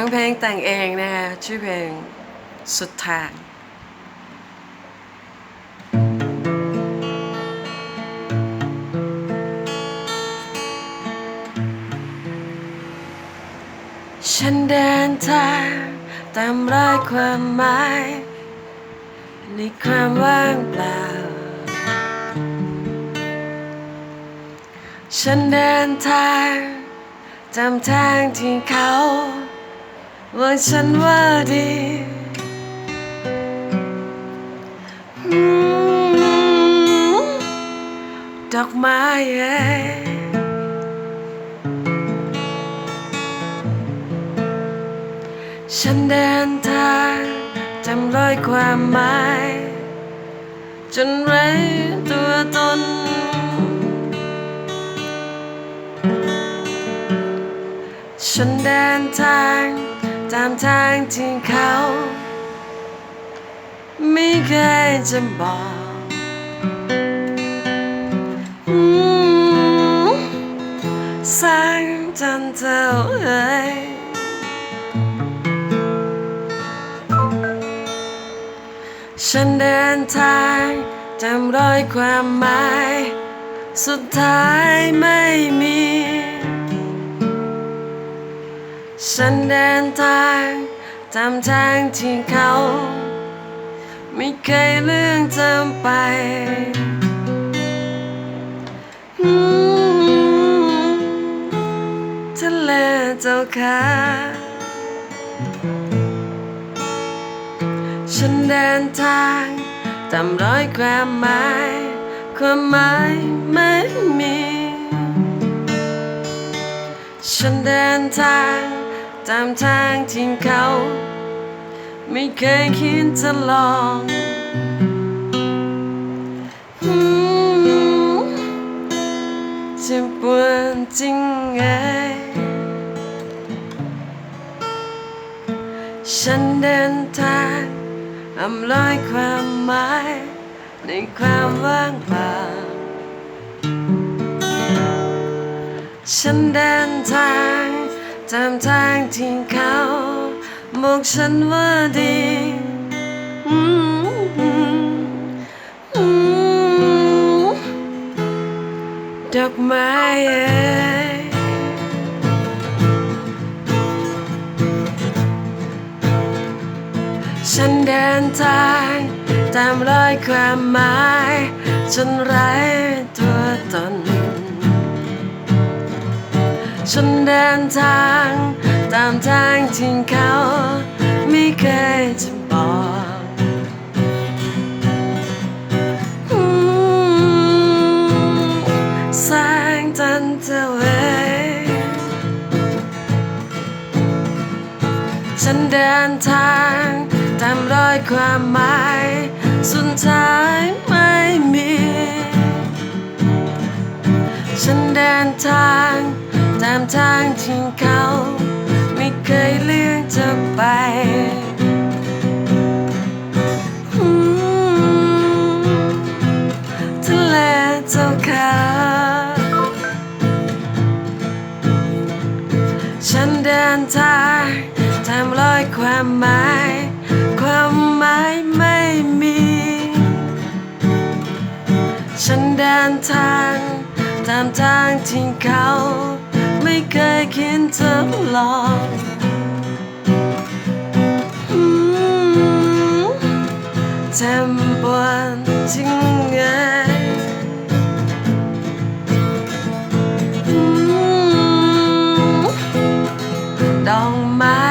ฟังเพลงแต่งเองนะคะชื่อเพลงสุดทางฉันเดินทางตามรอยความหมายในความว่างเปล่า ฉันเดินทางตามทางที่เขา ว่าฉันว่าดีดอกไม้เฉันเดินทางจำรอยความหมาย จนไร้ตัวตน ฉันเดินทาง ตามทางที่เขา ไม่เคยจะบอกอืมแสงจันทร์เท่าเอ่ยฉันเดินทางจำรอยความหมาย สุดท้ายไม่มี ฉันเดินทางตามทางที่เขา ไม่เคยเลื่อนจำไปทะเลเจ้าค่ะฉันเดินทางตามรอยความหมาย ความหมายไม่มี ฉันเดินทาง ตามทางที่เขา ไม่เคยคิดจะลองจะปวดจริงไง ฉันเดินทางอำลอยความหมายในความว่างเปล่า ฉันเดินทาง ตามทางที่เขาบอกฉันว่าดีดอกไม้เอ้ยฉันเดินทางตามรอยความหมายจนไร้ตัวตน ฉันเดินทาง ตามทางที่เขาไม่เคยจะบอกแสงจันทร์จะเว้ยฉันเดินทางตามรอยความหมายสุดท้ายไม่มี ฉันเดินทาง ตามทางที่เขา ไม่เคยเลือกจะไปทะเลเจ้าค่ะฉันเดินทางตามรอยความหมาย ความหมายไม่มี ฉันเดินทางตามทางที่เขา ไม่เคยคิดจะลองอืมจำปวดจริงไงอืมดอกไม้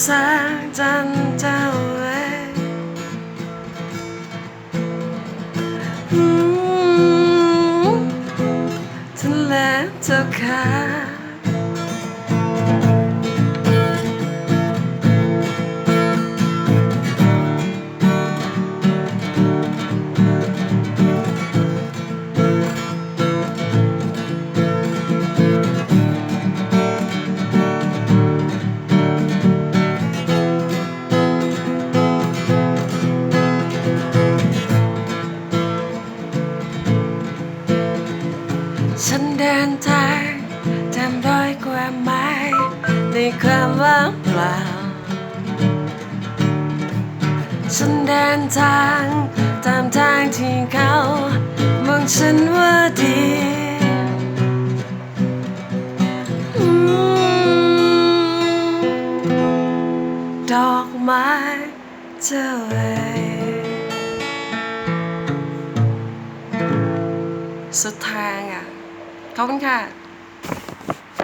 แสงจันทร์เจ้าะเความว่างเปล่าฉันเดินทางตามทางที่เขามองฉันว่าดีดอกไม้เจ้าเอยสุดทางอะขอบคุณค่ะ